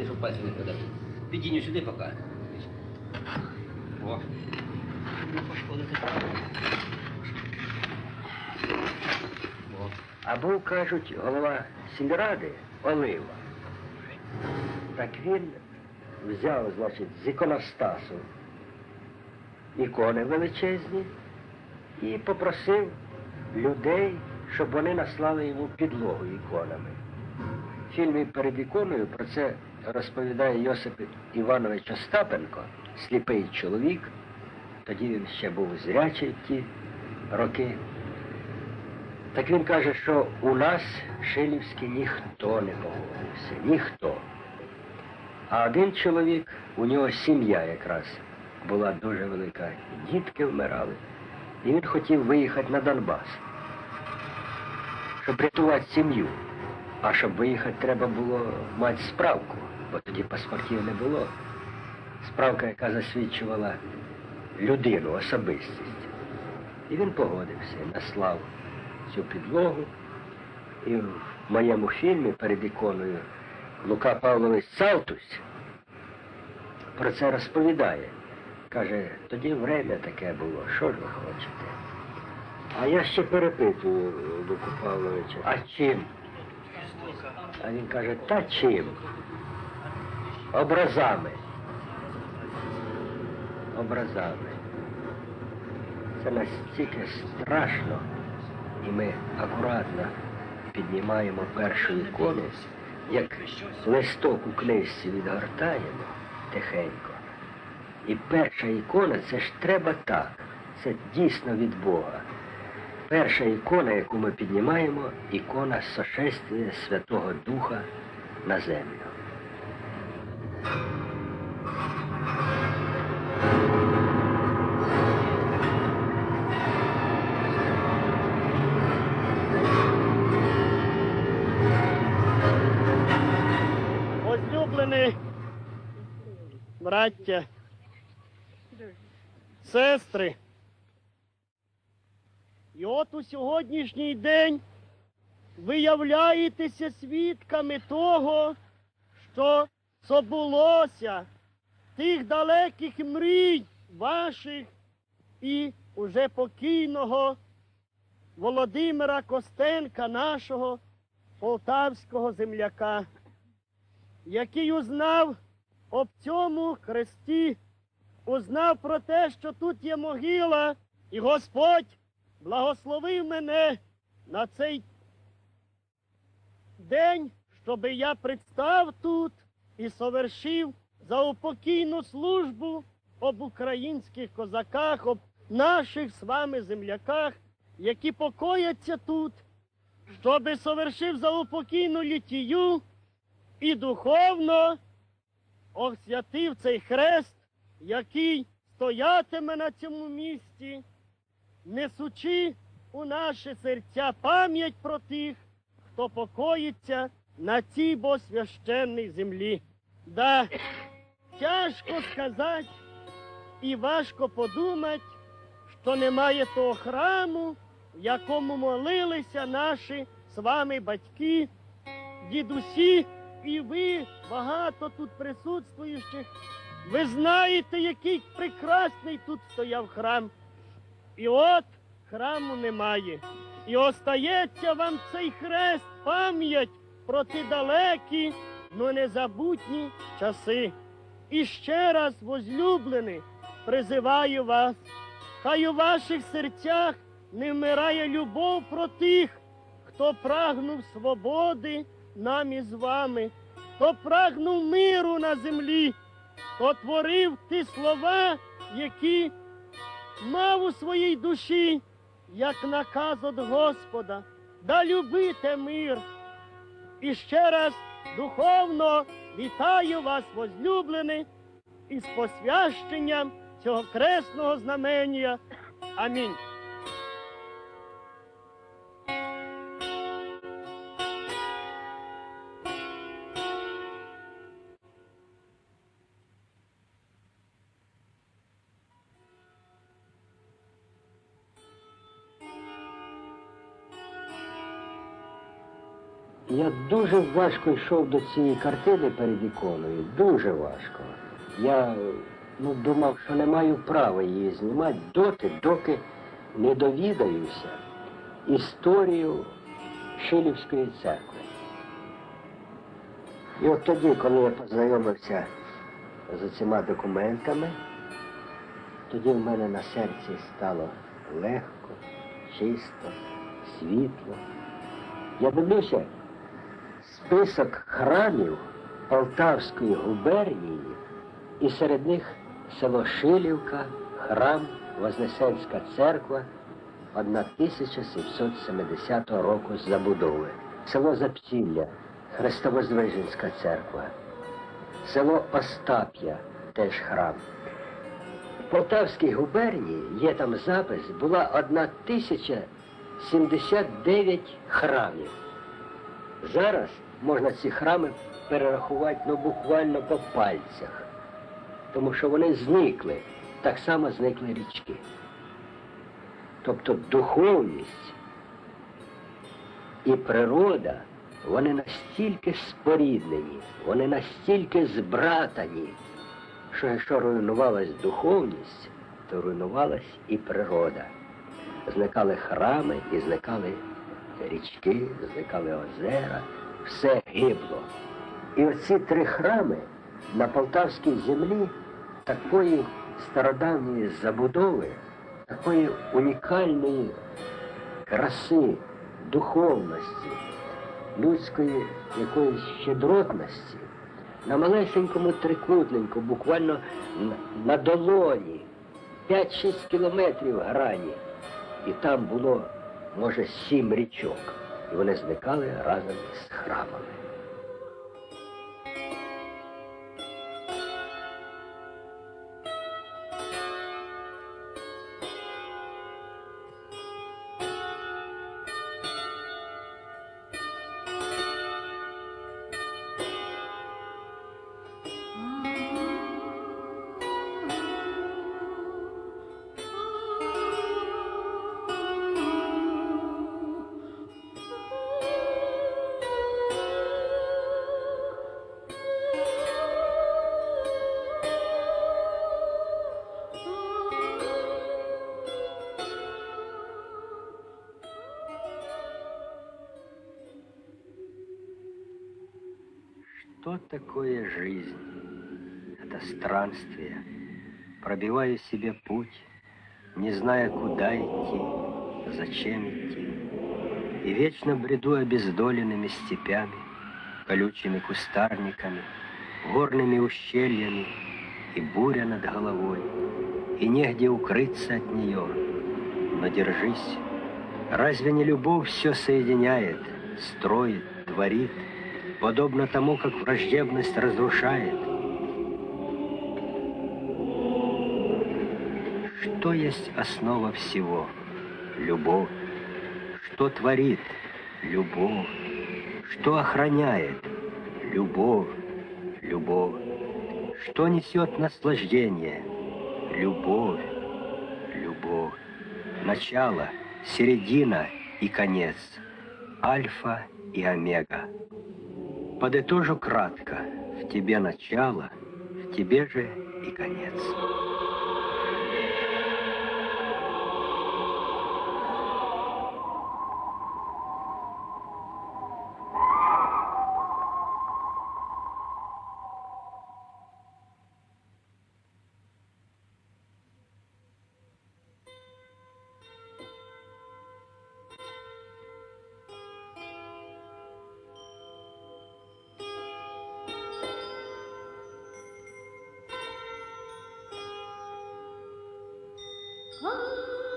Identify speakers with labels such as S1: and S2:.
S1: ти щоб пальці не продав. Підінь сюди поки. О. Не пошкодити.
S2: А був, кажуть, голова сільради Олива. Так він взяв, значить, з іконостасу ікони величезні і попросив людей, щоб вони наслали йому підлогу іконами. В фільмі перед іконою про це розповідає Йосип Іванович Остапенко, сліпий чоловік. Тоді він ще був зрячий ті роки. Так він каже, що у нас Шилівський ніхто не погодився, ніхто. А один чоловік, у нього сім'я якраз була дуже велика, дітки вмирали. І він хотів виїхати на Донбас, щоб рятувати сім'ю. А щоб виїхати, треба було мати справку, бо тоді паспортів не було. Справка, яка засвідчувала людину, особистість. І він погодився, наслав цю підлогу. І в моєму фільмі перед іконою Лука Павлович Салтусь про це розповідає. Каже, тоді время таке було, що ж ви хочете? А я ще перепитую Луку Павловича, а чим? А він каже, та чим? Образами. Образами. Це настільки страшно. І ми акуратно піднімаємо першу ікону, як листок у книжці відгортаємо тихенько. І перша ікона це ж треба так. Це дійсно від Бога. Перша ікона, яку ми піднімаємо, ікона сошествия Святого Духа на землю.
S3: Возлюблені браття, сестри. І от у сьогоднішній день ви являєтеся свідками того, що собулося тих далеких мрій ваших і уже покійного Володимира Костенка, нашого полтавського земляка який узнав об цьому хресті, узнав про те, що тут є могила, і Господь благословив мене на цей день, щоби я представ тут і совершив заупокійну службу об українських козаках, об наших з вами земляках, які покояться тут, щоби совершив заупокійну літію і духовно освятив цей хрест, який стоятиме на цьому місці, несучи у наші серця пам'ять про тих, хто покоїться на цій бо священній землі. Да, тяжко сказати і важко подумати, що немає того храму, в якому молилися наші з вами батьки, дідусі і ви, багато тут присутствуючих, ви знаєте, який прекрасний тут стояв храм. І от храму немає. І остається вам цей хрест, пам'ять про ті далекі, но незабутні часи. І ще раз, возлюблені, призиваю вас, хай у ваших серцях не вмирає любов про тих, хто прагнув свободи нам із вами, хто прагнув миру на землі, хто творив ті слова, які мав у своїй душі, як наказ від Господа, да любите мир. І ще раз духовно вітаю вас, возлюблені, із посвященням цього кресного знамення. Амінь.
S2: Я дуже важко йшов до цієї картини перед іконою. Дуже важко. Я ну, думав, що не маю права її знімати доти, доки не довідаюся історію Шилівської церкви. І от тоді, коли я познайомився з цими документами, тоді в мене на серці стало легко, чисто, світло. Я дивлюся список храмів Полтавської губернії, і серед них село Шилівка, храм Вознесенська церква 1770 року забудови, село Запсілля, Христовозвиженська церква, село Остап'я, теж храм. В Полтавській губернії є там запис, була 1079 храмів. Зараз можна ці храми перерахувати ну, буквально по пальцях, тому що вони зникли, так само зникли річки. Тобто духовність і природа, вони настільки споріднені, вони настільки збратані, що якщо руйнувалась духовність, то руйнувалась і природа. Зникали храми і зникали річки, зникали озера, все гибло. І оці три храми на полтавській землі такої стародавньої забудови, такої унікальної краси, духовності, людської якоїсь щедротності, на малесенькому трикутненьку, буквально на, долоні, 5-6 кілометрів грані. І там було, може, сім річок. І вони зникали разом з храмами. Такое жизнь? Это странствие. Пробиваю себе путь, не зная, куда идти, зачем идти. И вечно бреду обездоленными степями, колючими кустарниками, горными ущельями, и буря над головой, и негде укрыться от нее. Но держись, разве не любовь все соединяет, строит, творит, подобно тому, как враждебность разрушает? Что есть основа всего? Любовь. Что творит? Любовь. Что охраняет? Любовь. Любовь. Что несет наслаждение? Любовь. Любовь. Начало, середина и конец. Альфа и омега. Подытожу кратко. В тебе начало, в тебе же и конец.
S4: Ah!